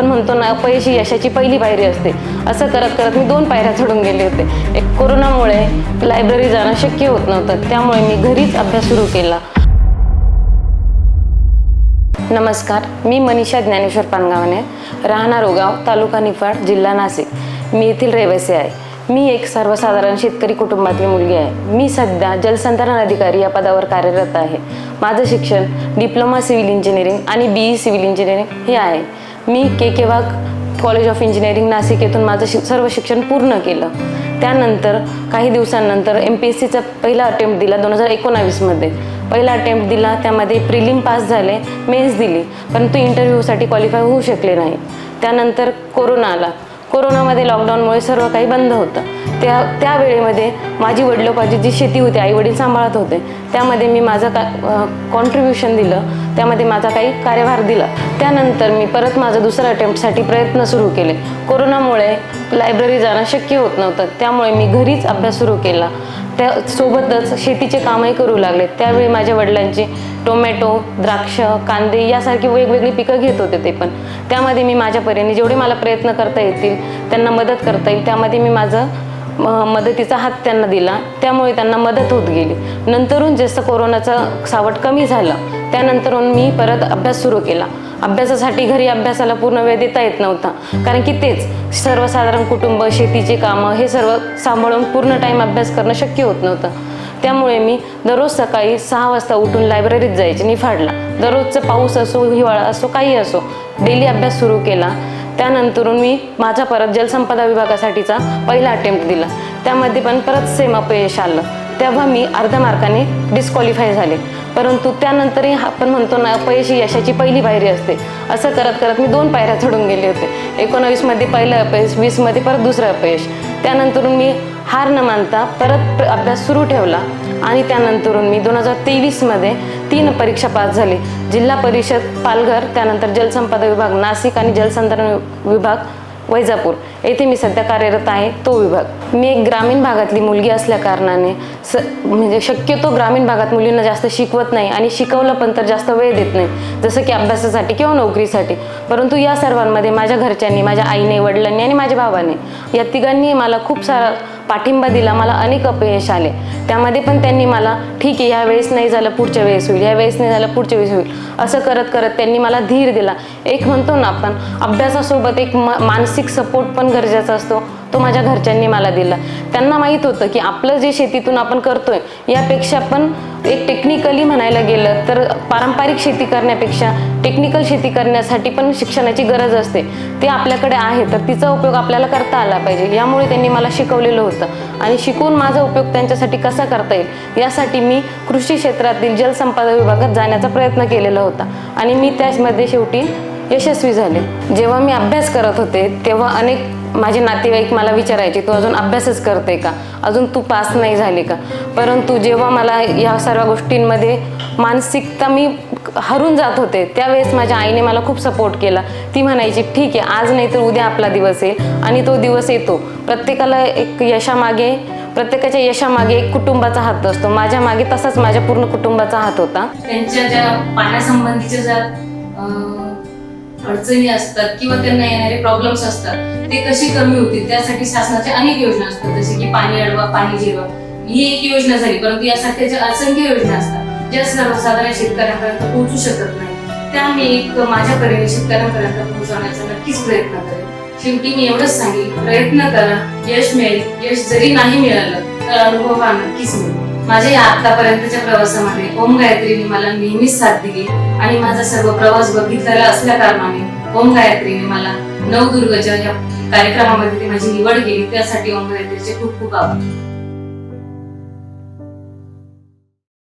आपण म्हणतो ना अपयश ही यशाची पहिली पायरी असते. असं करत करत मी दोन पायऱ्या चढून गेले होते. एक कोरोनामुळे लायब्ररी जाणं शक्य होत नव्हतं. त्यामुळे मी घरीच अभ्यास सुरू केला. नमस्कार मी मनीषा ज्ञानेश्वर पानगावने राहणार ओगाव तालुका निफाड जिल्हा नाशिक. मी येथील रहिवासी आहे. मी एक सर्वसाधारण शेतकरी कुटुंबातली मुलगी आहे. मी सध्या जलसंधारण अधिकारी या पदावर कार्यरत आहे. माझं शिक्षण डिप्लोमा सिव्हिल इंजिनिअरिंग आणि बी ई सिव्हिल इंजिनिअरिंग हे आहे. मी K K Wagh college of engineering Nashik येथून माझं शि सर्व शिक्षण पूर्ण केलं. त्यानंतर काही दिवसांनंतर एम पी एस सीचा पहिला अटेम्प्ट दिला दोन हजार एकोणावीसमध्ये. पहिला अटेम्प्ट दिला त्यामध्ये प्रिलिम पास झाले मेन्स दिली परंतु इंटरव्ह्यूसाठी क्वालिफाय होऊ शकले नाही. त्यानंतर कोरोना आला. कोरोनामध्ये लॉकडाऊनमुळे सर्व काही बंद होतं. त्या त्या वेळेमध्ये माझी वडिलोपाची जी शेती होती आई वडील सांभाळत होते त्यामध्ये मी माझं का कॉन्ट्रीब्युशन दिलं त्यामध्ये माझा काही कार्यभार दिला. त्यानंतर मी परत माझं दुसऱ्या अटेम्प्टसाठी प्रयत्न सुरू केले. कोरोनामुळे लायब्ररी जाणं शक्य होत नव्हतं. त्यामुळे मी घरीच अभ्यास सुरू केला. त्या सोबतच शेतीचे कामही करू लागले. त्यावेळी माझ्या वडिलांची टोमॅटो द्राक्ष कांदे यासारखी वेगवेगळी पिकं घेत होते ते पण. त्यामध्ये मी माझ्या परीने जेवढे मला प्रयत्न करता येतील त्यांना मदत करता येईल त्यामध्ये मी माझं म- मदतीचा हात त्यांना दिला. त्यामुळे त्यांना मदत होत गेली. नंतरून जसं कोरोनाचं सावट कमी झालं त्यानंतरून मी परत अभ्यास सुरू केला. अभ्यासासाठी घरी अभ्यासाला पूर्ण वेळ देता येत नव्हता. कारण की तेच सर्वसाधारण कुटुंब शेतीचे कामं हे सर्व सांभाळून पूर्ण टाईम अभ्यास करणं शक्य होत नव्हतं. त्यामुळे मी दररोज सकाळी सहा वाजता उठून लायब्ररीत जायचे निफाडला. दररोजचं पाऊस असो हिवाळा असो काही असो डेली अभ्यास सुरू केला. त्यानंतरून मी माझा परत जलसंपदा विभागासाठीचा पहिला अटेम्प्ट दिला. त्यामध्ये पण परत सेम अपयश आलं. तेव्हा मी अर्ध्या मार्काने डिस्क्वालिफाय झाले. परंतु त्यानंतरही आपण म्हणतो ना अपयश ही यशाची पहिली पायरी असते. असं करत करत मी दोन पायऱ्या चढून गेले होते. एकोणावीसमध्ये पहिलं अपयश वीसमध्ये परत दुसरं अपयश. त्यानंतरून मी हार न मानता परत अभ्यास सुरू ठेवला आणि त्यानंतरून मी दोन हजार तेवीसमध्ये तीन परीक्षा पास झाली. जिल्हा परिषद पालघर त्यानंतर जलसंपदा विभाग नाशिक आणि जलसंधारण विभाग वैजापूर. येथे मी सध्या कार्यरत आहे तो विभाग. मी एक ग्रामीण भागातली मुलगी असल्या कारणाने स म्हणजे शक्यतो ग्रामीण भागात मुलींना जास्त शिकवत नाही आणि शिकवलं पण तर जास्त वेळ देत नाही जसं की अभ्यासासाठी किंवा नोकरीसाठी. परंतु या सर्वांमध्ये माझ्या घरच्यांनी माझ्या आईने वडिलांनी आणि माझ्या भावाने या तिघांनी मला खूप सारा पाठिंबा दिला मला अनेक अपयश आले. त्यामध्ये पण त्यांनी मला ठीक आहे ह्या वेळेस नाही झालं पुढच्या वेळेस होईल या वेळेस नाही झालं पुढच्या वेळेस होईल. असं करत करत त्यांनी मला धीर दिला. एक म्हणतो ना आपण अभ्यासासोबत एक म मानसिक सपोर्ट पण गरजेचा असतो तो माझ्या घरच्यांनी मला दिला. त्यांना माहीत होतं की आपलं जे शेतीतून आपण करतोय यापेक्षा पण एक टेक्निकली म्हणायला गेलं तर पारंपरिक शेती करण्यापेक्षा टेक्निकल शेती करण्यासाठी पण शिक्षणाची गरज असते. ते आपल्याकडे आहे तर तिचा उपयोग आपल्याला करता आला पाहिजे. यामुळे त्यांनी मला शिकवलेलं होतं. आणि शिकून माझा उपयोग त्यांच्यासाठी कसा करता येईल यासाठी मी कृषी क्षेत्रातील जलसंपदा विभागात जाण्याचा प्रयत्न केलेला होता. आणि मी त्यामध्ये शेवटी यशस्वी झाले. जेव्हा मी अभ्यास करत होते तेव्हा अनेक माझे नातेवाईक मला विचारायचे तू अजून अभ्यासच करते का? अजून तू पास नाही झाली का? परंतु जेव्हा मला या सर्व गोष्टींमध्ये मानसिकता मी हरून जात होते त्यावेळेस माझ्या आईने मला खूप सपोर्ट केला. ती म्हणायची ठीक आहे आज नाही तर उद्या आपला दिवस येईल आणि तो दिवस येतो. प्रत्येकाला एक यशामागे प्रत्येकाच्या यशामागे एक कुटुंबाचा हात असतो. माझ्या मागे तसाच माझ्या पूर्ण कुटुंबाचा हात होता. त्यांच्या ज्या पाण्यासंबंधीच्या ज्या अडचणी असतात किंवा त्यांना येणारे प्रॉब्लेम्स असतात ते कशी कमी होतील त्यासाठी शासनाच्या अनेक योजना असतात जसे की पाणी अडवा पाणी जिरवा. ही एक योजना झाली परंतु यासारख्या असंख्य योजना असतात ज्या सर्वसाधारण शेतकऱ्यांपर्यंत पोहोचू शकत नाही त्या मी एक माझ्या परीने शेतकऱ्यांपर्यंत पोहोचवण्याचा नक्कीच प्रयत्न करेन. शेवटी मी एवढंच सांगेन प्रयत्न करा यश मिळेल यश जरी नाही मिळालं तर अनुभव हा नक्कीच मिळेल. माझ्या या आतापर्यंतच्या प्रवासामध्ये ओम गायत्रीने मला नेहमीच साथ दिली आणि माझा सर्व प्रवास बघितलेला असल्या कारणाने ओम गायत्रीने मला नवदुर्गच्या या कार्यक्रमामध्ये ती माझी निवड केली. त्यासाठी ओम गायत्रीचे खूप खूप आभार.